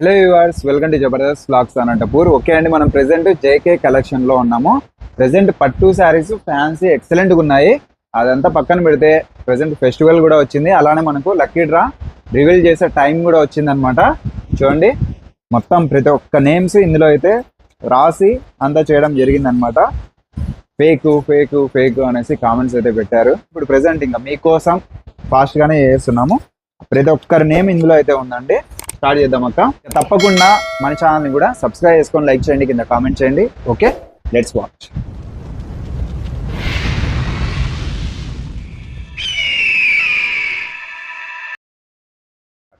Hello viewers welcome to Jabardasth blogs Anantapur okay అండి మనం present JK కలెక్షన్లో ఉన్నాము. ప్రెసెంట్ పట్టు శారీస్ ఫ్యాన్సీ ఎక్సలెంట్గా ఉన్నాయి. అదంతా పక్కన పెడితే ప్రెసెంట్ ఫెస్టివల్ కూడా వచ్చింది. అలానే మనకు లక్కీ డ్రా రివీల్ చేసే టైం కూడా వచ్చింది అనమాట చూడండి మొత్తం ప్రతి ఒక్క నేమ్స్ ఇందులో అయితే రాసి అంతా చేయడం జరిగిందనమాట ఫేకు ఫేకు ఫేక్ అనేసి కామెంట్స్ అయితే పెట్టారు. ఇప్పుడు ప్రెసెంట్ ఇంకా మీకోసం ఫాస్ట్గానే చేస్తున్నాము. ప్రతి ఒక్కరి నేమ్ ఇందులో అయితే ఉందండి. స్టార్ట్ చేద్దాం అక్క. తప్పకుండా మన ఛానల్ని కూడా సబ్స్క్రైబ్ చేసుకొని లైక్ చేయండి కింద కామెంట్ చేయండి. ఓకే లెట్స్ వాచ్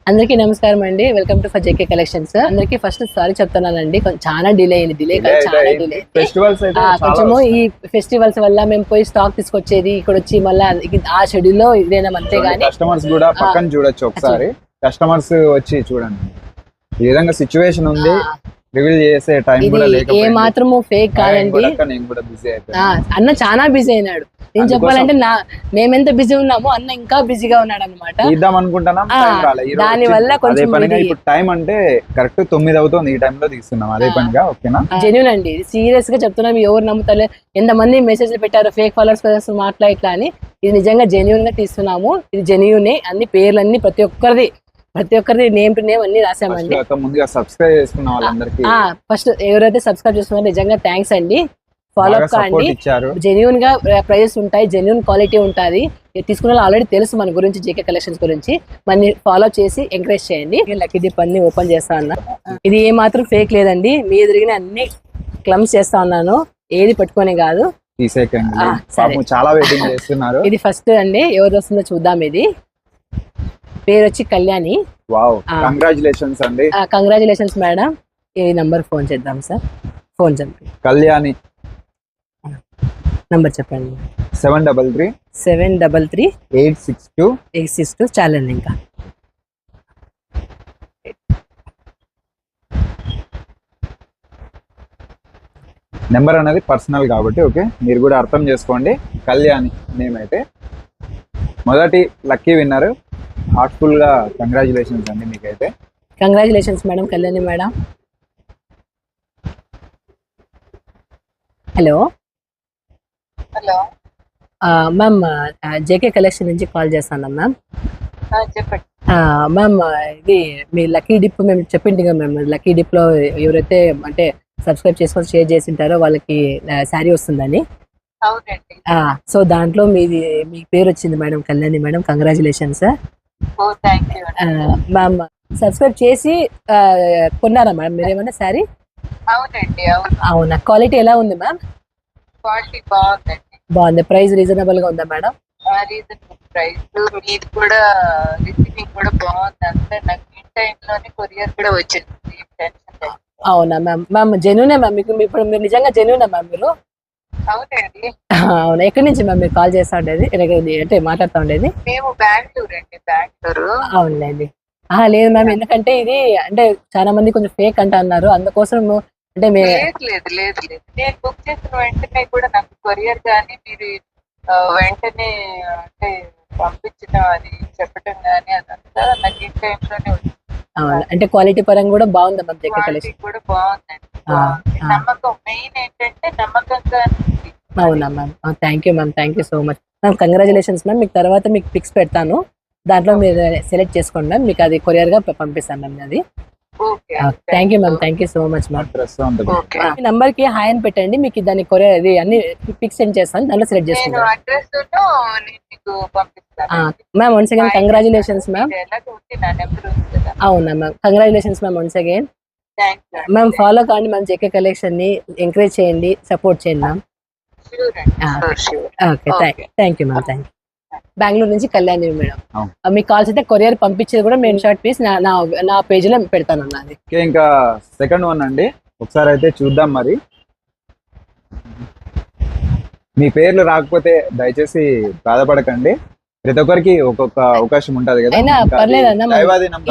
అందరికీ నమస్కారం అండి. Welcome to for JK collections అందరికీ ఫస్ట్ సారీ చెప్తున్నానండి. కొంచెం చాలా డిలే అయింది. డిలే చాలా డిలే కొంచెము ఈ. ఫెస్టివల్స్ వల్ల మేము పోయి స్టాక్ తీసుకొచ్చేది ఇక్కడ వచ్చి మళ్ళీ ఆ షెడ్యూల్లో ఇదేనా అంతే గానీ. కస్టమర్స్ కూడా పక్కన చూడొచ్చు ఒకసారి. కస్టమర్స్ వచ్చి చూడండి. ఈ విధంగా సిచ్యువేషన్ ఉంది. రివీల్ చేసే టైం ఇది కూడా ఏ మాత్రము ఫేక్ కాదండి. నేను కూడా బిజీ అన్న చాలా బిజీ అయినాడు. నేను చెప్పాలంటే నా మేమెంత బిజీ ఉన్నామో అన్న ఇంకా బిజీగా ఉన్నాడు అనమాట ఇద్దాం అనుకుంటున్నాం దాని. వల్ల కొంచెం ఇప్పుడు టైం అంటే కరెక్ట్ తొమ్మిది అవుతుంది ఈ టైంలో తీస్తున్నాం. అదే. పనిగా ఓకేనా? జెన్యున్ అండి. సీరియస్గా చెప్తున్నాం ఎవరు నమ్ముతలే ఎంతమంది మెసేజ్లు పెట్టారు ఫేక్ ఫాలోవర్స్ కోసం మాట్లా ఇట్లా అని. ఇది నిజంగా జెన్యున్గా తీస్తున్నాము. ఇది జెన్యునే అన్ని పేర్లన్నీ ప్రతి ఒక్కరిది ప్రతి ఒక్కరిది నేమ్ టు నేమ్ అన్ని రాసామండి. ముందుగా సబ్స్క్రైబ్ చేసుకున్న వాళ్ళందరికీ ఆ ఫస్ట్ ఎవరైతే సబ్స్క్రైబ్ చేస్తున్నారో నిజంగా థ్యాంక్స్ అండి. ఫాలో అప్ కాండి. జెన్యున్గా ప్రైజెస్ ఉంటాయి జెన్యున్ క్వాలిటీ ఉంటుంది. ఇది తీసుకున్న వాళ్ళు ఆల్రెడీ తెలుసు మన గురించి జేకే కలెక్షన్స్ గురించి. మన ఫాలో చేసి ఎంకరేజ్ చేయండి. లక్కీ దీప్ అన్ని ఓపెన్ చేస్తా ఉన్నా. ఇది ఏ మాత్రం ఫేక్ లేదండి. మీ ఎదిరిగిన అన్ని క్లమ్స్ చేస్తా ఉన్నాను. ఏది పెట్టుకొని కాదు. చాలా వెయిటింగ్ చేస్తున్నారు. ఇది ఫస్ట్ అండి. ఎవరు వస్తుందో చూద్దాం ఇది. పేరు వచ్చి కళ్యాణి. కంగ్రాచులేషన్స్ అండి. Congratulations madam. ఈ నంబర్ ఫోన్ చేద్దాం సార్. ఫోన్ చెప్పండి కళ్యాణి. నంబర్ చెప్పండి. Seven double three. Seven double three. Eight six two. Eight six two. చాలండి ఇంకా. నెంబర్ అనేది పర్సనల్ కాబట్టి ఓకే? మీరు కూడా అర్థం చేసుకోండి. కళ్యాణి నేమ్ అయితే మొదటి లక్కీ విన్నర్. హార్ట్ఫుల్గా కంగ్రాచులేషన్స్ అండి మీకైతే. Congratulations madam Kalyani madam. Hello? Hello. Ma'am JK collection నుంచి కాల్ చేస్తాను మ్యామ్. ఆ, చెప్పండి. మ్యామ్ ఇది మీ లక్కీ డిప్ మేము చెప్పింది కదా మ్యామ్ లక్కీ డిప్లో ఎవరైతే అంటే సబ్స్క్రైబ్ చేసుకొని షేర్ చేసి ఉంటారో వాళ్ళకి శారీ వస్తుందని. సో దాంట్లో మీది మీ పేరు వచ్చింది madam Kalyani madam. Congratulations ma'am subscribe చేసి కొన్నారా మేడం మీరేమన్నా శారీ? అవునండి అవును. క్వాలిటీ ఎలా ఉంది మ్యామ్? క్వాలిటీ బాగుందండి. బాగుంది. ప్రైస్ రీజనబుల్గా ఉందా మేడం? రీజనబుల్ ప్రైస్ మీది కూడా రిసీవింగ్ కూడా బాగుంది. అంతా నాకు ఇన్ టైం లోనే కొరియర్ కూడా వచ్చింది. అవునా మ్యామ్? Ma'am జెన్యునే ma'am? మీకు ఇప్పుడు మీరు నిజంగా జెన్యునా మ్యామ్ మీరు? అవునా? ఎక్కడి నుంచి మ్యామ్ మీరు కాల్ చేస్తా ఉండేది? అంటే మాట్లాడుతూ ఉండేది? మేము బెంగళూరు అండి బెంగళూరు. అవునులేండి. ఆహా, లేదు మ్యామ్ ఎందుకంటే ఇది అంటే చాలా మంది కొంచెం ఫేక్ అంట అన్నారు. అందుకోసం అంటే మే లేదు లేదు లేదు లేదు. నేను బుక్ చేసిన వెంటనే కూడా నాకు కొరియర్ కానీ మీరు వెంటనే అంటే పంపించిన అది చెప్పడం కానీ అదంతా నాకు ఇన్ టైం లోనే వచ్చింది. అవును. అంటే క్వాలిటీ పరంగా కూడా బాగుందా జెక్క క్వాలిటీ కలెక్షన్? కూడా బాగుందండి. ఆ, బాగుంది. ఆ. నమ్మకం మెయిన్ ఏంటంటే నమ్మకంగా ఉంది. అవునా ma'am? Thank you ma'am. Thank you so much ma'am congratulations ma'am. మీకు తర్వాత మీకు పిక్స్ పెడతాను. దాంట్లో మీరు సెలెక్ట్ చేసుకోండి మ్యామ్. మీకు అది కొరియర్గా పంపిస్తాను మ్యామ్ అది. Thank you ma'am thank you so much ma'am ఈ నంబర్కి హాయ్ అని పెట్టండి మీకు దాన్ని కొరియర్ అది అన్ని పిక్స్ సెండ్ చేస్తాను దాంట్లో సెలెక్ట్ చేసుకుంటాను. అడ్రస్ నేను మీకు పంపిస్తాను. Ma'am once again congratulations ma'am అవునా ma'am congratulations ma'am once again ma'am follow కాండి మ్యామ్ జేకే కలెక్షన్ని ఎంకరేజ్ చేయండి సపోర్ట్ చేయండి ma'am okay. Thank you ma'am thank you Bengaluru నుంచి కళ్యాణి మేడం. మీకు కాల్స్ అయితే కొరియర్ పంపించేది కూడా నేను షార్ట్ పీస్ నా పేజ్లో పెడతాను అన్నది ఇంకా సెకండ్ వన్ అండి. ఒకసారి అయితే చూద్దాం మరి. మీ పేర్లు రాకపోతే దయచేసి బాధపడకండి. ప్రతి ఒక్కరికి ఒక్కొక్క అవకాశం ఉంటది కదా.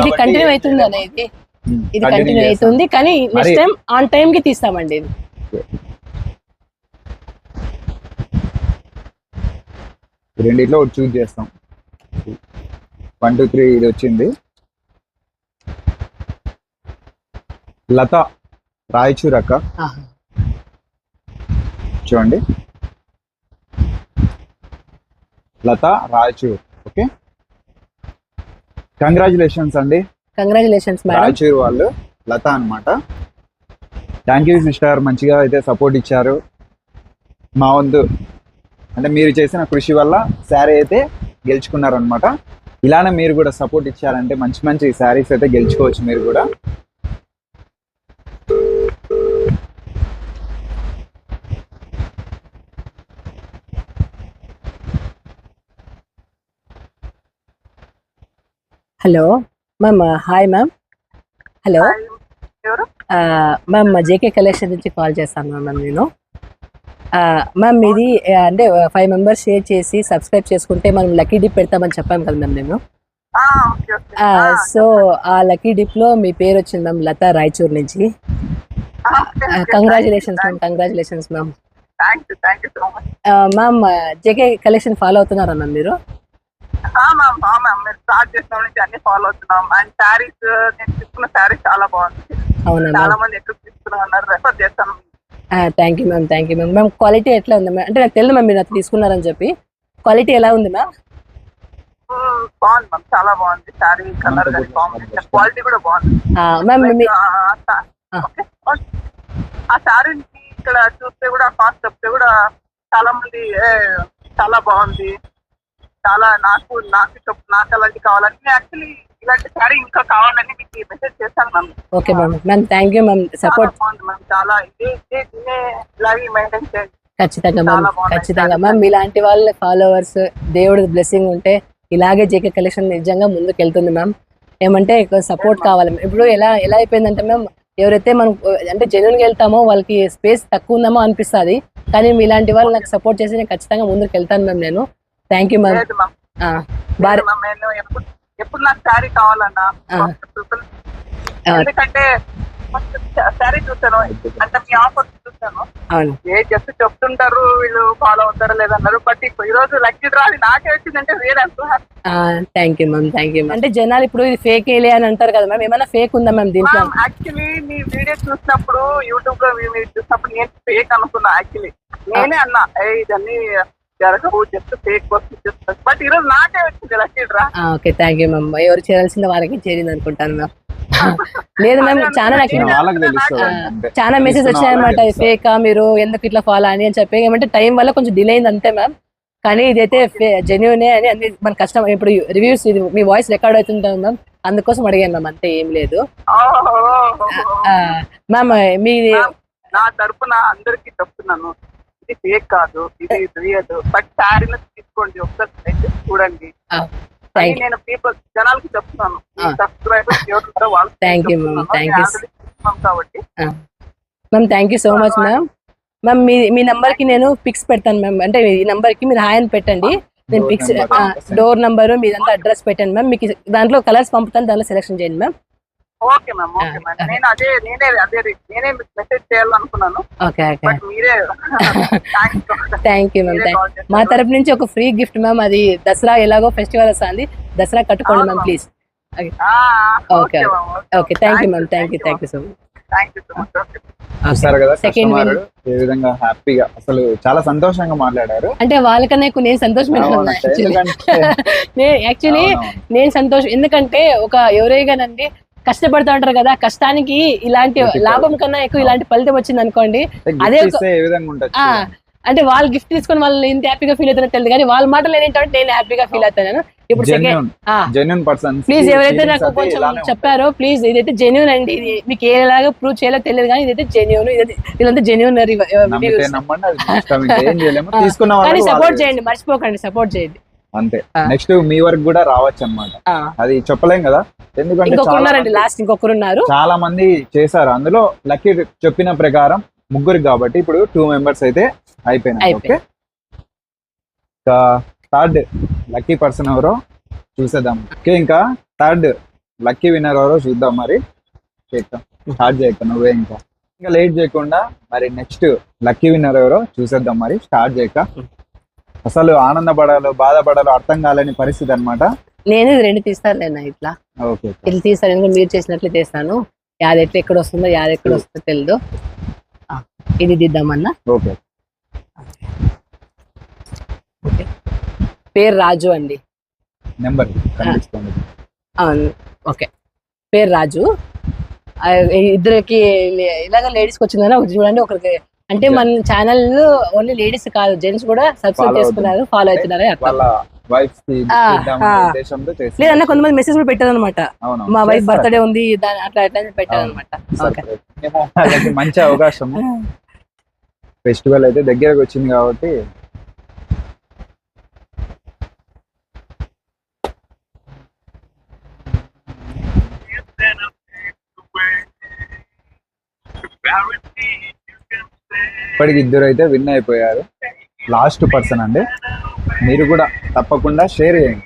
ఇది కంటిన్యూ అవుతుంది అన్న ఇది. కంటిన్యూ. అవుతుంది కానీ నెక్స్ట్ టైం ఆన్ టైం కి తీస్తామండి ఇది ఈ రెండిట్లో ఒకటి చూస్ చేస్తాం. వన్ టూ త్రీ ఇది వచ్చింది. లత రాయచూర్ అక్క. చూడండి. లత రాయచూర్ ఓకే? కంగ్రాచులేషన్స్ అండి. కంగ్రాచులేషన్స్ రాయచూర్ వాళ్ళు లత అన్నమాట. థ్యాంక్ యూ సిస్టర్ మంచిగా అయితే సపోర్ట్ ఇచ్చారు. మా వంతు. అంటే మీరు చేసిన కృషి వల్ల శారీ అయితే గెలుచుకున్నారు అనమాట ఇలానే మీరు కూడా సపోర్ట్ ఇచ్చారంటే మంచి మంచి శారీస్ అయితే గెలుచుకోవచ్చు మీరు కూడా. Hello ma'am hi ma'am hello ma'am JK collection నుంచి కాల్ చేస్తాను మ్యామ్ నేను. మ్యామ్ ఇది అంటే ఫైవ్ మెంబర్స్ షేర్ చేసి సబ్స్క్రైబ్ చేసుకుంటే మనం లక్కీ డిప్ పెడతామని చెప్పాను కదా మ్యామ్ నేను. సో ఆ లక్కీ డిప్లో మీ పేరు వచ్చింది మ్యామ్ లతా రాయచూర్ నుంచి. Congratulations ma'am congratulations ma'am ma'am JK collection follow అవుతున్నారా మ్యామ్ మీరు? అవునా చాలా మంది ఎక్కువ తీసుకున్నా ఉన్నారు రెఫర్ చేస్తాను. Thank you ma'am thank you ma'am ma'am quality ఎట్లా ఉంది మ్యామ్ అంటే నాకు తెలియదు మ్యామ్ మీరు నాకు తీసుకున్నారని చెప్పి. క్వాలిటీ ఎలా ఉంది మ్యామ్ బాగుంది మ్యామ్ చాలా బాగుంది. శారీ కలర్ కానీ కాంబినేషన్ క్వాలిటీ కూడా బాగుంది. మ్యామ్ ఆ, ఆ సా- ఆ. ఓకే. ఆ శారీని ఇక్కడ చూస్తే కూడా కాస్ట్ చెప్తే కూడా చాలా మంది చాలా బాగుంది. చాలా నాకు నాకు నాకు అలాంటి కావాలని. యాక్చువల్లీ ఇలాంటి శారీ ఇంకా కావాలని మీకు మెసేజ్ చేశాను ma'am okay ma'am ma'am thank you ma'am support ma'am చాలా ఇదే ఇదే ఇలాగే మెయింటైన్ చేయండి. ఖచ్చితంగా మ్యామ్ ఖచ్చితంగా సార్. మ్యామ్ ఇలాంటి వాళ్ళ ఫాలోవర్స్ దేవుడి బ్లెస్సింగ్ ఉంటే ఇలాగే జేకే కలెక్షన్ నిజంగా ముందుకు వెళ్తుంది మ్యామ్ ఏమంటే సపోర్ట్ కావాలి. ఇప్పుడు ఎలా ఎలా అయిపోయిందంటే మ్యామ్ ఎవరైతే మనం అంటే జెన్యున్గా వెళ్తామో వాళ్ళకి స్పేస్ తక్కువ ఉందామో అనిపిస్తుంది. కానీ ఇలాంటి వాళ్ళు నాకు సపోర్ట్ చేసి నేను ఖచ్చితంగా ముందుకు వెళ్తాను మ్యామ్ నేను. థ్యాంక్ యూ మ్యామ్ లేదు ఎప్పుడు నాకు శారీ కావాలన్నా. ఎందుకంటే శారీ చూసాను. అంటే మీ ఆఫర్ చూసాను. ఏ జస్ట్ చెప్తుంటారు వీళ్ళు ఫాలో అవుతారా లేదన్నారు బట్ ఇప్పుడు ఈ రోజు లక్కీ డ్రా నాకే వచ్చిందంటే వేరే thank you ma'am thank you అంటే జనాలు ఇప్పుడు ఇది ఫేక్ ఏలే అని అంటారు కదా మ్యామ్ ఏమైనా ఫేక్ ఉందా మ్యామ్ దీంట్లో? యాక్చువల్లీ మీ వీడియో చూసినప్పుడు యూట్యూబ్లో మీ- మీరు చూసినప్పుడు నేను ఫేక్ అనుకున్నా యాక్చువల్లీ నేనే అన్నా ఏ జస్ట్ ఫేక్ బట్ ఈ రోజు నాకే వచ్చింది ఓకే థ్యాంక్ యూ మ్యామ్ ఎవరు చేయాల్సిన వారికి చేరింది అనుకుంటాను మ్యామ్ లేదు మ్యామ్ చాలా నాకు వాళ్ళకి చాలా మెసేజ్ వచ్చాయన్నమాట. వాళ్ళకి ఫేక్ మీరు ఎందుకు ఇట్లా ఫాలో అని అని చెప్పి. ఏమంటే టైం వల్ల కొంచెం డిలే అయింది అంతే మ్యామ్ కానీ ఇదైతే జెన్యునే అని అన్ని మన కష్టం ఇప్పుడు రివ్యూస్ ఇది మీ వాయిస్ రికార్డ్ అవుతుంటాం మ్యామ్ అందుకోసం అడిగాను మ్యామ్ అంతే ఏం లేదు. మ్యామ్ మీ నా తరపున అందరికి చెప్తున్నాను. ఇది ఫేక్ కాదు ఇది రియల్ బట్ శారీని తీసుకోండి ఒకసారి చూడండి. థ్యాంక్ నేను పీపుల్ జనాలకి చెప్తున్నాను. సబ్స్క్రైబర్స్ ఎవరు వాళ్ళు you, ma'am. Thank you. కాబట్టి. Ma'am thank you so much ma'am ma'am మీ మీ కి నేను పిక్స్ పెడతాను మ్యామ్ అంటే ఈ కి మీరు హాయ్ అని పెట్టండి. నేను పిక్స్. డోర్ నంబర్ మీదంతా అడ్రస్ పెట్టండి మ్యామ్ మీకు దాంట్లో కలర్స్ పంపుతాను దాంట్లో సెలెక్షన్ చేయండి ma'am okay ma'am okay ma'am. నేను అదే నేనే అదే నేనే మెసేజ్ చేయాలనుకున్నాను. Okay okay. బట్ మీరే థ్యాంక్ యూ మ్యామ్ థ్యాంక్ మా తరపు నుంచి ఒక ఫ్రీ గిఫ్ట్ మ్యామ్ అది దసరా ఎలాగో ఫెస్టివల్ వస్తుంది. దసరా కట్టుకోండి ma'am please Okay. Okay thank you ma'am thank you thank you so much thank you so much okay చూస్తారు కదా Second కస్టమర్ win. ఏ విధంగా హ్యాపీగా అసలు చాలా సంతోషంగా మాట్లాడారు. అంటే వాళ్ళకన్నా ఎక్కువ నేను సంతోషమైన నేను యాక్చువల్లీ. నేను సంతోషం ఎందుకంటే ఒక ఎవరైగానండి కష్టపడుతూ ఉంటారు కదా కష్టానికి ఇలాంటి. లాభం కన్నా ఎక్కువ ఇలాంటి ఫలితం వచ్చింది అనుకోండి అదే అంటే వాళ్ళు గిఫ్ట్ తీసుకొని వాళ్ళు ఎంత హ్యాపీగా ఫీల్ అవుతారో తెలియదు కానీ వాళ్ళ మాటలు ఏంటంటే నేను హ్యాపీగా ఫీల్ అవుతాను. ఇప్పుడు జెన్యున్ పర్సన్ ప్లీజ్ ఎవరైతే నాకు కొంచెం చెప్పారో ప్లీజ్ ఇదైతే జెన్యున్ అండి. ఇది మీకు ఏలాగా ప్రూవ్ చేయాలో తెలియదు కానీ ఇదైతే జెన్యున్ ఇదైతే ఇదంతా జెన్యున్ కానీ సపోర్ట్ చేయండి మర్చిపోకండి సపోర్ట్ చేయండి. అంతే. నెక్స్ట్ మీ వరకు కూడా రావచ్చు అన్నమాట ఆ, అది చెప్పలేం కదా? ఎందుకంటే చాలా మంది- లాస్ట్ ఇంకొకరు ఉన్నారు చాలా మంది చేశారు. అందులో లక్కీ చెప్పిన ప్రకారం ముగ్గురు కాబట్టి ఇప్పుడు టూ మెంబర్స్ అయితే అయిపోయినాయి. ఓకే. ఇంకా థర్డ్ లక్కీ పర్సన్ ఎవరో చూసేద్దాం. ఓకే ఇంకా థర్డ్ లక్కీ విన్నర్ ఎవరో చూద్దాం మరి. చేద్దాం. స్టార్ట్ చేయక నువ్వే ఇంకా. ఇంకా లేట్ చేయకుండా మరి నెక్స్ట్ లక్కీ విన్నర్ ఎవరో చూసేద్దాం మరి. స్టార్ట్ చేయక. అసలు ఆనందపడాలో బాధపడాలో అర్థం కాలేని పరిస్థితి అనమాట నేను ఇది రెండు తీస్తాను నేను ఇట్లా? ఓకే ఇట్లా తీస్తాను ఎందుకంటే మీరు చేసినట్లు చేస్తాను యాది ఎట్లా ఎక్కడ వస్తుందో యాది ఎక్కడ వస్తుందో తెలియదు ఇది దిద్దామన్నా? ఓకే. పేరు రాజు అండి. Number okay. పేరు రాజు. ఇద్దరికి ఇలాగ లేడీస్కి వచ్చిందని ఒకటి చూడండి ఒకరికి అంటే మన ఛానల్ ఓన్లీ లేడీస్ కాదు జెంట్స్ కూడా సబ్స్క్రైబ్ చేసుకున్నారు ఫాలో అవుతున్నారు. లేదన్నా కొంతమంది మెసేజ్ కూడా పెట్టారు అనమాట మా వైఫ్. బర్త్డే ఉంది దాని అట్లా అట్లా పెట్టారు అనమాట మంచి అవకాశం ఫెస్టివల్ అయితే దగ్గరకు వచ్చింది కాబట్టి ఇప్పటికి ఇద్దరు అయితే విన్ అయిపోయారు. లాస్ట్ పర్సన్ అండి. మీరు కూడా తప్పకుండా షేర్ చేయండి.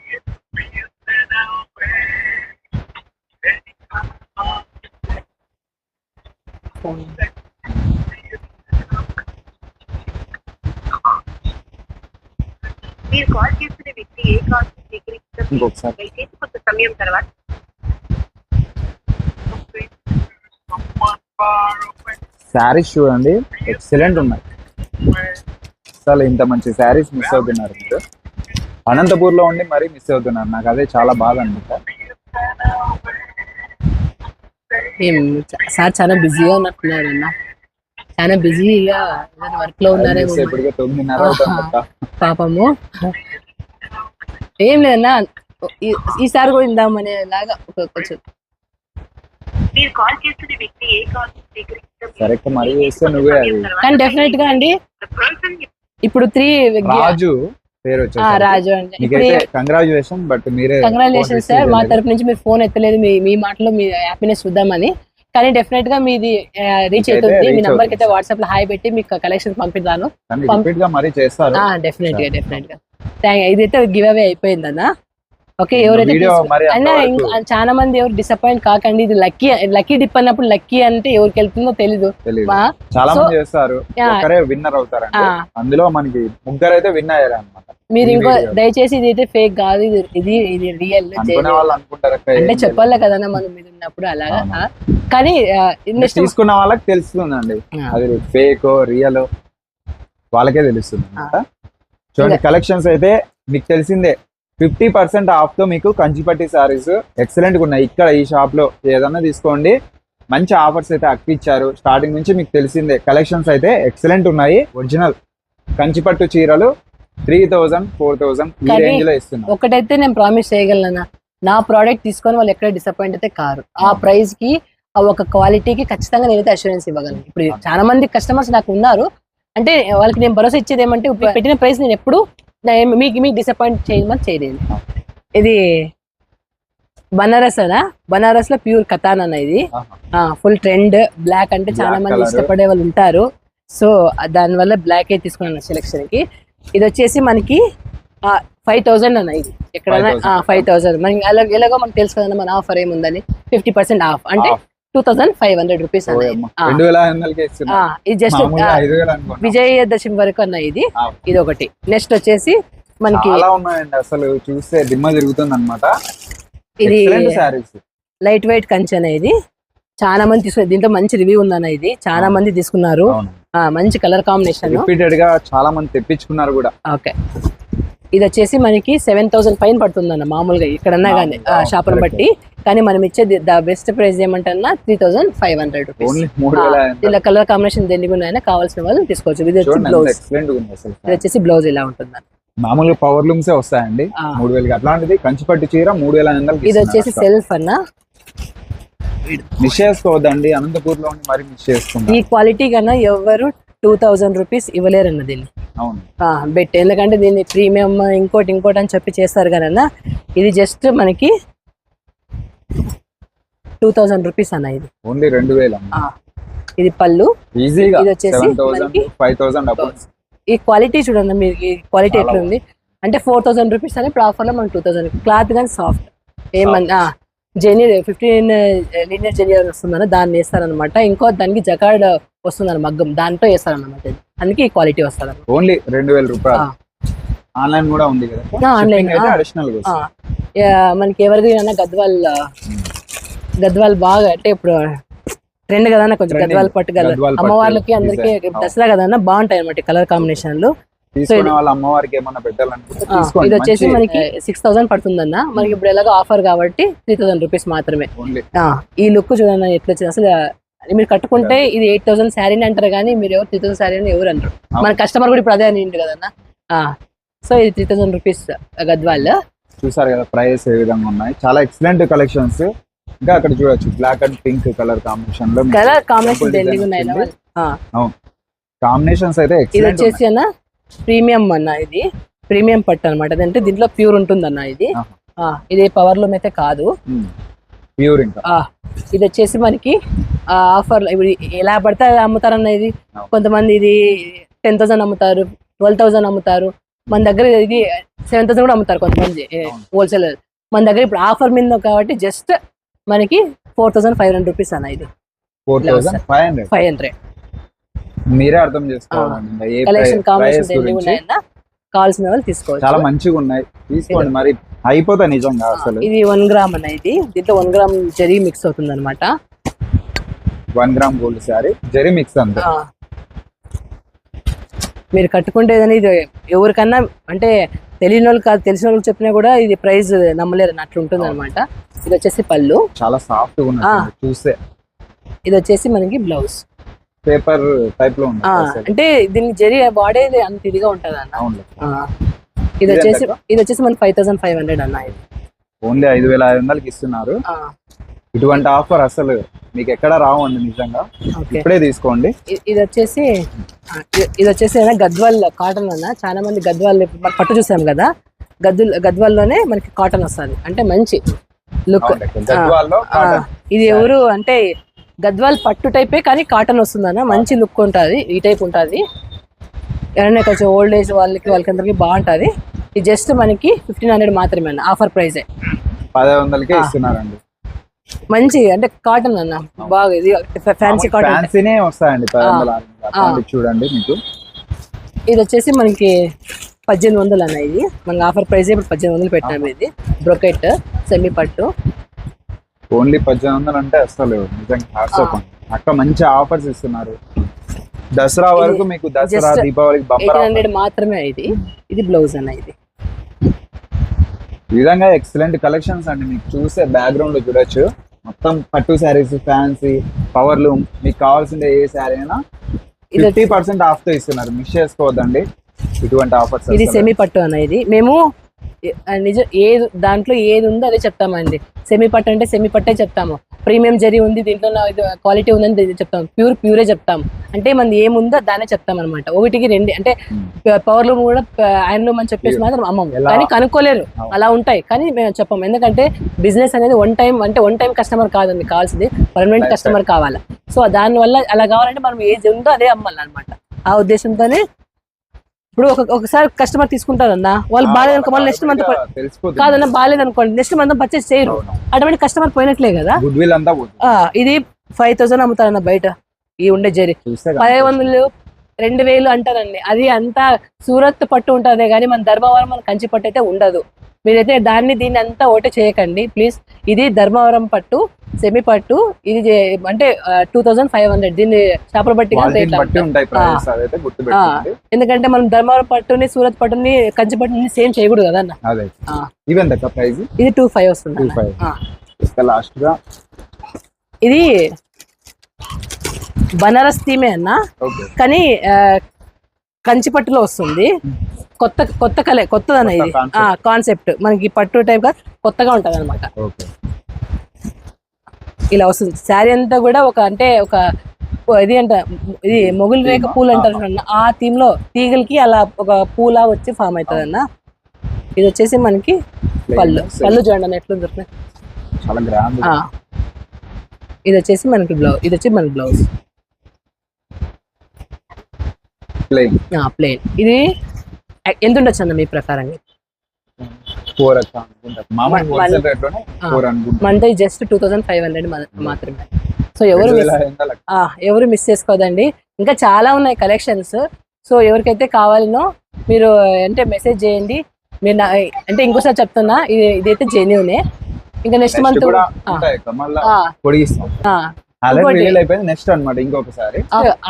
మీరు కాల్ చేస్తున్న వ్యక్తి ఏ కాల్ స్వీకరించడం ఇంకొకసారి. సమయం తర్వాత. శారీస్ చూడండి ఎక్సలెంట్ ఉన్నాయి. అసలు ఇంత మంచి శారీస్ మిస్ అవుతున్నారు మీరు. అనంతపూర్లో ఉండి మరీ మిస్ అవుతున్నారు. నాకు అదే చాలా బాధ అనమాట సార్ చాలా బిజీగా ఉన్నట్టున్నారు అన్న. చాలా బిజీగా వర్క్లో ఉన్నారేమో. పాపము. ఏం లేదన్నా ఈ- ఈసారి కూడా ఇందామనే లాగా కొంచెం మీరు కాల్ చేస్తున్న వ్యక్తి ఏ కాల్ స్వీకరించడం సరే అక్క, మరీ చేస్తే నువ్వే అది. కానీ డెఫినెట్గా అండి ఇప్పుడు త్రీ రాజు పేరు రాజు అండి. మీకైతే కంగ్రాచులేషన్ బట్ మీరే కంగ్రాచులేషన్ సార్ మా. తరపు నుంచి మీరు ఫోన్ ఎత్తలేదు మీ మీ మాటలో మీ హ్యాపీనెస్ చూద్దామని. కానీ డెఫినెట్గా మీది రీచ్ అవుతుంది. మీ నంబర్కి. అయితే వాట్సాప్లో హాయ్ పెట్టి మీకు కలెక్షన్ పంపిస్తాను కానీ పంప్- రిపీట్గా మరీ చేస్తారు. డెఫినెట్గా డెఫినెట్గా. థ్యాంక్ ఇదైతే గివ్ అవే అయిపోయింది అన్న ఓకే ఎవరైతే అయినా చాలా మంది ఎవరు డిసప్పాయింట్ కాకండి ఇది లక్కీ లక్కీ డిప్ అన్నప్పుడు లక్కీ అంటే ఎవరికి వెళ్తుందో తెలీదు. చాలా మంది చేస్తారు. విన్నర్ అవుతారండి ఆ. అందులో మనకి ముగ్గురు అయితే విన్ అయ్యారు అనమాట మీరు ఇంకో. దయచేసి ఇది అయితే ఫేక్ కాదు ఇది ఇది ఇది రియల్ అంటే చెప్పాలి కదన్నా మనం మీద ఉన్నప్పుడు అలాగా? కానీ తీసుకున్న వాళ్ళకి తెలుస్తుందండి. అది ఫేక్ రియల్ వాళ్ళకే తెలుస్తుంది చూడండి కలెక్షన్స్ అయితే మీకు తెలిసిందే. ఫిఫ్టీ పర్సెంట్ ఆఫ్తో మీకు కంచిపట్టి సారీస్ ఎక్సలెంట్గా ఉన్నాయి. ఇక్కడ ఈ షాప్లో ఏదన్నా తీసుకోండి. మంచి ఆఫర్స్ అయితే అక్కిచ్చారు స్టార్టింగ్ నుంచి మీకు తెలిసిందే కలెక్షన్స్ అయితే ఎక్సలెంట్ ఉన్నాయి. ఒరిజినల్ కంచిపట్టు చీరలు త్రీ థౌజండ్ ఫోర్ థౌజండ్ ఈ రేంజ్లో ఇస్తున్నాం ఒకటైతే నేను ప్రామిస్ చేయగలను నా ప్రోడక్ట్ తీసుకొని వాళ్ళు ఎక్కడ డిసప్పాయింట్ అయితే కారు. ఆ ప్రైస్కి ఆ ఒక క్వాలిటీకి ఖచ్చితంగా నేనైతే అష్యూరెన్స్ ఇవ్వగలను. ఇప్పుడు చాలా మంది కస్టమర్స్ నాకు ఉన్నారు. అంటే వాళ్ళకి నేను భరోసా ఇచ్చేది ఏమంటే పెట్టిన ప్రైస్ నేను ఎప్పుడు మీకు మీకు డిసప్పాయింట్ చేయమని చేయలేదు. ఇది బనారస్ అనా బనారస్లో ప్యూర్ కథాన్ అన్న ఇది ఫుల్ ట్రెండ్ బ్లాక్ అంటే చాలా మంది. ఇష్టపడే వాళ్ళు ఉంటారు. సో దాని వల్ల బ్లాక్ ఏ తీసుకున్నాను సెలెక్షన్కి. ఇది వచ్చేసి మనకి ఫైవ్ థౌసండ్ అన్న ఇది. ఎక్కడైనా 5,000. ఫైవ్ థౌసండ్ మనకి అలా ఎలాగో మనకు తెలుసు కదన్నా మన ఆఫర్ ఏముందని? Fifty percent off. అంటే. Two thousand five hundred rupees ఇది. జస్ట్ విజయదశమి వరకు అన్న ఇది. ఇది ఒకటి నెక్స్ట్ వచ్చేసి మనకి ఉన్నాయండి. అసలు చూస్తే దిమ్మ తిరుగుతుంది అనమాట ఇది లైట్ వెయిట్ కంచెన ఇది. చాలా మంది తీసుకున్నారు దీంట్లో మంచి రివ్యూ ఉందన్న ఇది. చాలా. మంది తీసుకున్నారు. మంచి కలర్ కాంబినేషన్. రిపీటెడ్గా చాలా మంది తెప్పించుకున్నారు కూడా. ఓకే. ఇది వచ్చేసి మనకి సెవెన్ థౌసండ్ పైన పడుతుందన్న మామూలుగా ఇక్కడన్నా కానీ షాపును. బట్టి. కానీ మనం ఇచ్చేది the best price ఏమంటన్నా three thousand five hundred rupees. ఇలా కలర్ కాంబినేషన్ దేనికి ఉన్నాయన్నా కావాల్సిన వాళ్ళు తీసుకోవచ్చు. ఇది వచ్చి బ్లౌజ్. ఇది వచ్చేసి బ్లౌజ్ ఇలా ఉంటుంది మామూలుగా పవర్ లూమ్స్ వస్తాయండి. మూడు వేలకి. అట్లాంటిది కంచిపట్టు చీర మూడు వేల ఇది వచ్చేసి సెల్ఫ్ అన్న. మిస్ చేసుకోవద్దండి అనంతపూర్లో మరి మిస్ ఈ చేసుకుంటాం క్వాలిటీ కన్నా ఎవరు టూ థౌజండ్ రూపీస్ ఇవ్వలేరన్న దీన్ని. బెట్ ఎందుకంటే దీన్ని ప్రీమియం ఇంకోటి ఇంకోటి అని చెప్పి చేస్తారు కదన్నా ఇది జస్ట్ మనకి టూ థౌజండ్ రూపీస్ అన్న ఇది. ఓన్లీ రెండు వేలు ఇది పళ్ళు. ఈజీగా ఇది వచ్చేసి ఫైవ్ థౌసండ్ ఈ క్వాలిటీ చూడండి మీరు క్వాలిటీ ఎట్లా ఉంది అంటే ఫోర్ థౌసండ్ రూపీస్ అని ఇప్పుడు ఆఫర్లో మనకి టూ థౌసండ్ క్లాత్ కానీ సాఫ్ట్. ఏమన్నా జెనీ ఫిఫ్టీన్ లీనియర్ జెనీ వస్తుందన్న దాన్ని వేస్తారనమాట ఇంకో దానికి జకాడ్ వస్తుందన్న మగ్గం. దాంట్లో వేస్తారనమాట ఇది. అందుకే ఈ క్వాలిటీ వస్తుంది ఓన్లీ రెండు వేల రూపాయలు. ఆన్లైన్ కూడా ఉంది కదా. అడిషనల్ మనకి ఎవరికి గద్వాల్ గద్వాల్ బాగా అంటే ఇప్పుడు ట్రెండ్ కదా అన్న కొంచెం. గద్వాల పట్టు కదా. అమ్మవార్లకి అందరికి. దసరా కదా అన్న బాగుంటాయి అన్నమాట కలర్ కాంబినేషన్లు. అమ్మవారికి ఇది వచ్చేసి మనకి సిక్స్ థౌసండ్ పడుతుందన్న. మనకి ఇప్పుడు ఎలాగో ఆఫర్ కాబట్టి త్రీ థౌసండ్ రూపీస్ మాత్రమే. ఈ లుక్ చూడండి ఎట్లా వచ్చింది. అసలు మీరు కట్టుకుంటే ఇది ఎయిట్ థౌసండ్ శారీ అంటారు కానీ మీరు ఎవరు త్రీ థౌసండ్ శారీ అని ఎవరు అంటారు. మన కస్టమర్ కూడా ఇప్పుడు అదే అని కదన్న? సో ఇది త్రీ థౌసండ్ రూపీస్ గద్వాల్. చూసారు కదా ప్రైస్ ఏ విధంగా ఉన్నాయి. చాలా ఎక్సలెంట్ కలెక్షన్స్ ఇంకా అక్కడ చూడొచ్చు. బ్లాక్ అండ్ పింక్ కలర్ కాంబినేషన్లో కలర్ కాంబినేషన్ ఢిల్లీగా ఉన్నాయి అన్న. కాంబినేషన్స్ అయితే ఇది వచ్చేసి అన్న ప్రీమియం అన్న ఇది. ప్రీమియం పట్టు అనమాట అదంటే దీంట్లో ప్యూర్ ఉంటుందన్న ఇది. ఆహా. ఆ, ఇది పవర్ లూమ్ అయితే కాదు ప్యూర్ ఇంకా. ఆ, ఇది వచ్చేసి మనకి ఆఫర్ ఇప్పుడు ఎలా పడితే అమ్ముతారన్న ఇది. కొంతమంది ఇది టెన్ థౌసండ్ అమ్ముతారు ట్వెల్వ్ థౌసండ్ అమ్ముతారు. మన దగ్గర ఇది సెవెన్ థౌసండ్ కూడా అమ్ముతారు కొంతమంది. హోల్సేలర్ మన దగ్గర ఇప్పుడు ఆఫర్ మీద కాబట్టి జస్ట్ మనకి four thousand five hundred rupees అన్న ఇది. ఫైవ్ హండ్రెడ్ మీరే అర్థం ఏ కలెక్షన్ కాంబినేషన్ ఉన్నాయన్న కావాల్సిన వాళ్ళు తీసుకోవచ్చు. చాలా మంచిగా ఉన్నాయి. తీసుకోండి మరి. అయిపోతా నిజంగా అసలు. ఇది వన్ గ్రామ్ అన్న ఇది. దీంట్లో వన్ గ్రామ్ జరీ మిక్స్ అవుతుంది అనమాట one gram gold sari. Zari mix అంతే. మీరు కట్టుకుంటే ఇది ఎవరికన్నా అంటే తెలియని వాళ్ళు కాదు తెలిసిన వాళ్ళకి చెప్పినా కూడా ఇది ప్రైస్ నమ్మలేరు అట్లా ఉంటుంది అనమాట ఇది వచ్చేసి పళ్ళు. చాలా సాఫ్ట్ చూస్తే. ఇది వచ్చేసి మనకి బ్లౌజ్. పేపర్ టైప్లో. అంటే దీనికి జరి వాడేది అంత ఇదిగా ఉంటుంది అన్న. ఇది వచ్చేసి? ఇది వచ్చేసి మనకి ఫైవ్ థౌసండ్ ఫైవ్ హండ్రెడ్ అన్న ఇది. ఓన్లీ ఐదు వేల ఐదు వందలకి ఇస్తున్నారు. ఇటువంటి ఆఫర్ అసలు మీకు ఎక్కడ రావండి నిజంగా. ఇప్పుడే తీసుకోండి. ఇది వచ్చేసి ఇది- వచ్చేసి ఏదైనా గద్వాల్ కాటన్ అన్న. చాలా మంది గద్వాల్ పట్టు చూసాం కదా. గద్దుల్ గద్వాల్లోనే మనకి కాటన్ వస్తుంది. అంటే మంచి లుక్. ఇది ఎవరు అంటే గద్వాల్ పట్టు టైపే కానీ కాటన్ వస్తుందన్న మంచి లుక్ ఉంటుంది ఈ టైప్ ఉంటుంది. ఎవరైనా కొంచెం ఓల్డ్ ఏజ్ వాళ్ళకి వాళ్ళకందరికి బాగుంటుంది. ఇది జస్ట్ మనకి ఫిఫ్టీన్ హండ్రెడ్ మాత్రమే అన్న ఆఫర్ ప్రైజే వందలకే ఇస్తున్నారండి. మంచి అంటే కాటన్ అన్న బాగా ఇది ఫ్యాన్సీ కాటన్ ఫ్యాన్సీనే వస్తాయండి చూడండి మీకు. ఇది వచ్చేసి మనకి పద్దెనిమిది వందలు అన్న ఇది. మనకి ఆఫర్ ప్రైస్ ఇప్పుడు పద్దెనిమిది వందలు పెట్టాము ఇది. బ్రొకెట్ సెమీ పట్టు ఓన్లీ పద్దెనిమిది వందలు అంటే అసలు నిజంగా అక్క మంచి ఆఫర్స్ ఇస్తున్నారు. దసరా వరకు మీకు దసరా దీపావళికి బంపర్ హండ్రెడ్ మాత్రమే ఇది. ఇది బ్లౌజ్ అన్న ఇది. ఈ విధంగా ఎక్సలెంట్ కలెక్షన్స్ అండి. మీకు చూసే బ్యాక్గ్రౌండ్లో చూడొచ్చు. మొత్తం పట్టు శారీస్ ఫ్యాన్సీ పవర్ లూమ్ మీకు కావాల్సిన ఏ శారీ అయినా ఫిఫ్టీ పర్సెంట్ ఆఫ్తో ఇస్తున్నారు. మిస్ చేసుకోవద్దండి. ఇటువంటి ఆఫర్స్ ఇది సెమీ పట్టు అన్న ఇది. మేము నిజం ఏది దాంట్లో ఏది ఉందో అదే చెప్తామండి. సెమీ పట్టు అంటే సెమీ పట్టే చెప్తాము. ప్రీమియం జరీ ఉంది దీంట్లో నా క్వాలిటీ ఉందని చెప్తాం ప్యూర్ ప్యూరే చెప్తాం అంటే మనది ఏముందో దానే చెప్తాం అనమాట ఒకటికి రెండు అంటే పవర్ లూమ్ కూడా ఐరన్ లూమ్ అని చెప్పేసి మాత్రం అమ్మం? కానీ కనుక్కోలేరు. అలా ఉంటాయి. కానీ మేము చెప్పాం ఎందుకంటే బిజినెస్ అనేది వన్ టైం అంటే వన్ టైం కస్టమర్ కాదండి. కావాల్సింది పర్మనెంట్. కస్టమర్ కావాలి. సో దానివల్ల అలా కావాలంటే మనం ఏది ఉందో అదే అమ్మాలన్నమాట. ఆ ఉద్దేశంతోనే ఇప్పుడు ఒక ఒకసారి కస్టమర్ తీసుకుంటారన్న వాళ్ళు బాగాలేదు మళ్ళీ నెక్స్ట్ మంత్ కాదన్న బాగాలేదు అనుకోండి నెక్స్ట్ మంత్ పర్చేస్ చేయరు అటువంటి కస్టమర్ పోయినట్లే కదా. ఇది ఫైవ్ థౌసండ్ అమ్ముతారన్న బయట ఈ ఉండే జరి. పది వందలు రెండు వేలు అంటారండి. అది అంతా సూరత్ పట్టు ఉంటుంది కానీ మన ధర్మవరం మన కంచి పట్టు అయితే ఉండదు. మీరైతే దాన్ని దీన్ని అంతా ఓటే చేయకండి. ప్లీజ్ ఇది ధర్మవరం పట్టు సెమీ పట్టు ఇది అంటే టూ థౌజండ్ ఫైవ్ హండ్రెడ్. దీన్ని చేపల పెట్టుకోండి ఎందుకంటే మనం ధర్మవరం పట్టుని సూరత్ పట్టుని కంచి పట్టుని సేమ్ చేయకూడదు కదా ప్రైస్ ఇది టూ ఫైవ్ వస్తుంది లాస్ట్గా ఇది బనారస్ థీమే అన్న. కానీ ఆ, కంచి పట్టులో వస్తుంది. కొత్త కొత్త కలే కొత్తదన్న ఇది. కాన్సెప్ట్ మనకి పట్టు టైప్గా కొత్తగా ఉంటది అనమాట ఇలా వస్తుంది. శారీ అంతా కూడా ఒక అంటే ఒక ఇది అంట ఇది మొగులు రేఖ? పూలు అంటారు. ఆ. థీమ్లో తీగలకి అలా ఒక పూలా వచ్చి ఫామ్ అవుతుంది అన్న ఇది వచ్చేసి మనకి పళ్ళు. పళ్ళు చూడండి అన్న ఎట్లా ఆ. ఇది వచ్చేసి మనకి బ్లౌజ్ ఇది వచ్చి మన బ్లౌజ్. ప్లేన్ ప్లేన్ ఇది ఎంత ఉండొచ్చు అన్న మీ ప్రకారంగా? ఫోర్ మనది just two thousand five hundred మాత్రమే. సో ఎవరు ఎవరు మిస్ చేసుకోదండి. ఇంకా చాలా ఉన్నాయి కలెక్షన్స్. సో ఎవరికైతే కావాలనో మీరు అంటే మెసేజ్ చేయండి. మీరు అంటే ఇంకోసారి చెప్తున్నా ఇది ఇదైతే జెన్యునే ఇంకా నెక్స్ట్ మంత్ అయిపోయింది. నెక్స్ట్ అన్నమాట ఇంకొకసారి.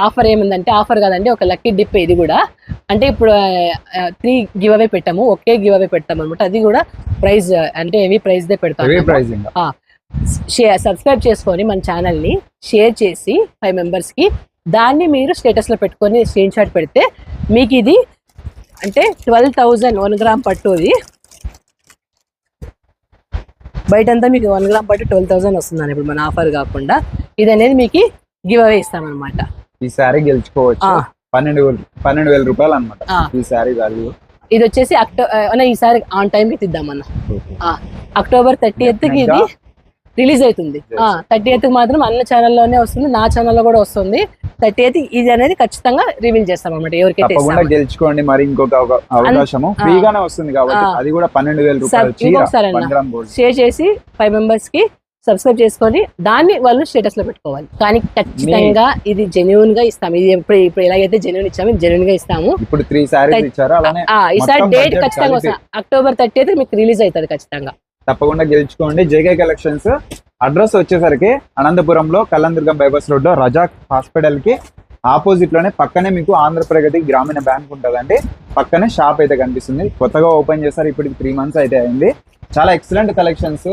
ఆఫర్ ఏముందంటే ఆఫర్ కాదండి ఒక లక్కీ డిప్ ఇది కూడా. అంటే ఇప్పుడు త్రీ గివ్ అవే పెట్టాము ఒకే గివ్ అవే పెట్టాము అనమాట అది కూడా ప్రైజ్ అంటే హెవీ ప్రైజ్ దే షేర్ సబ్స్క్రైబ్ చేసుకొని మన ఛానల్ని షేర్ చేసి ఫైవ్ మెంబర్స్కి దాన్ని మీరు స్టేటస్లో పెట్టుకొని స్క్రీన్ షాట్ పెడితే మీకు ఇది అంటే ట్వెల్వ్ థౌజండ్ వన్ గ్రామ్ పట్టుది బయటంతా మీకు వన్ గ్రామ్ పట్టు ట్వెల్వ్ థౌసండ్ వస్తుందండి ఇప్పుడు మన ఆఫర్ కాకుండా. ఇది అనేది మీకు గివ్ అవే ఇస్తామన్నమాట ఈ శారీ గెలుచుకోవచ్చు. పన్నెండు పన్నెండు వేల రూపాయలు అనమాట ఆ. ఈ శారీ వాల్యూ ఇది వచ్చేసి అక్టో అన్న ఈసారి ఆన్ టైం కి తీద్దామన్న ఆ, అక్టోబర్ థర్టీ కి ఇది? రిలీజ్ అవుతుంది థర్టీ ఎయిత్ మాత్రం అన్న ఛానల్లోనే వస్తుంది నా ఛానల్లో కూడా వస్తుంది థర్టీ ఎయిత్ ఇది అనేది ఖచ్చితంగా రివీల్ చేస్తాం అనమాట ఎవరికైతే. గెలుచుకోండి మరి ఇంకొక అవ- అవకాశము ఆ. ఫ్రీగానే వస్తుంది కాబట్టి. అది కూడా పన్నెండు వేల రూపాయలు అన్న. షేర్ చేసి ఫైవ్ మెంబర్స్కి సబ్స్క్రైబ్ చేసుకొని దాన్ని వాళ్ళు స్టేటస్లో పెట్టుకోవాలి. కానీ ఖచ్చితంగా ఇది జెన్యున్గా ఇస్తాము ఇది ఇప్పుడు ఇప్పుడు ఎలాగైతే జెన్యున్ ఇచ్చాము జెన్యున్గా ఇస్తాము. ఇప్పుడు త్రీ ఈసారి డేట్ ఖచ్చితంగా అక్టోబర్ థర్టీ అయితే మీకు రిలీజ్ అవుతుంది ఖచ్చితంగా. తప్పకుండా గెలుచుకోండి. జేకే కలెక్షన్స్ అడ్రస్ వచ్చేసరికి అనంతపురంలో కల్లందుర్గం బైపాస్ రోడ్లో రజాక్ హాస్పిటల్కి ఆపోజిట్లోనే పక్కనే మీకు ఆంధ్రప్రగతి గ్రామీణ బ్యాంక్ ఉంటుందండి. పక్కనే షాప్ అయితే కనిపిస్తుంది. కొత్తగా ఓపెన్ చేశారు ఇప్పటికి త్రీ మంత్స్ అయితే అయింది. చాలా excellent collections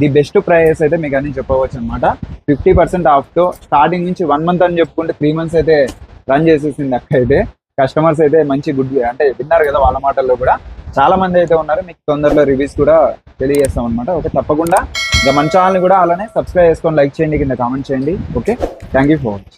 the best price అయితే మీకు అన్ని చెప్పవచ్చు అనమాట ఫిఫ్టీ పర్సెంట్ ఆఫ్తో స్టార్టింగ్ నుంచి వన్ మంత్ అని చెప్పుకుంటే త్రీ మంత్స్ అయితే రన్ చేసేసింది అక్క అయితే కస్టమర్స్ అయితే మంచి గుడ్ అంటే విన్నారు కదా వాళ్ళ మాటల్లో కూడా. చాలా మంది అయితే ఉన్నారు మీకు తొందరలో రివ్యూస్ కూడా తెలియజేస్తాం అనమాట ఓకే తప్పకుండా. ఇంకా మన ఛానల్ కూడా అలానే సబ్స్క్రైబ్ చేసుకొని లైక్ చేయండి కింద కామెంట్ చేయండి. Okay thank you for watching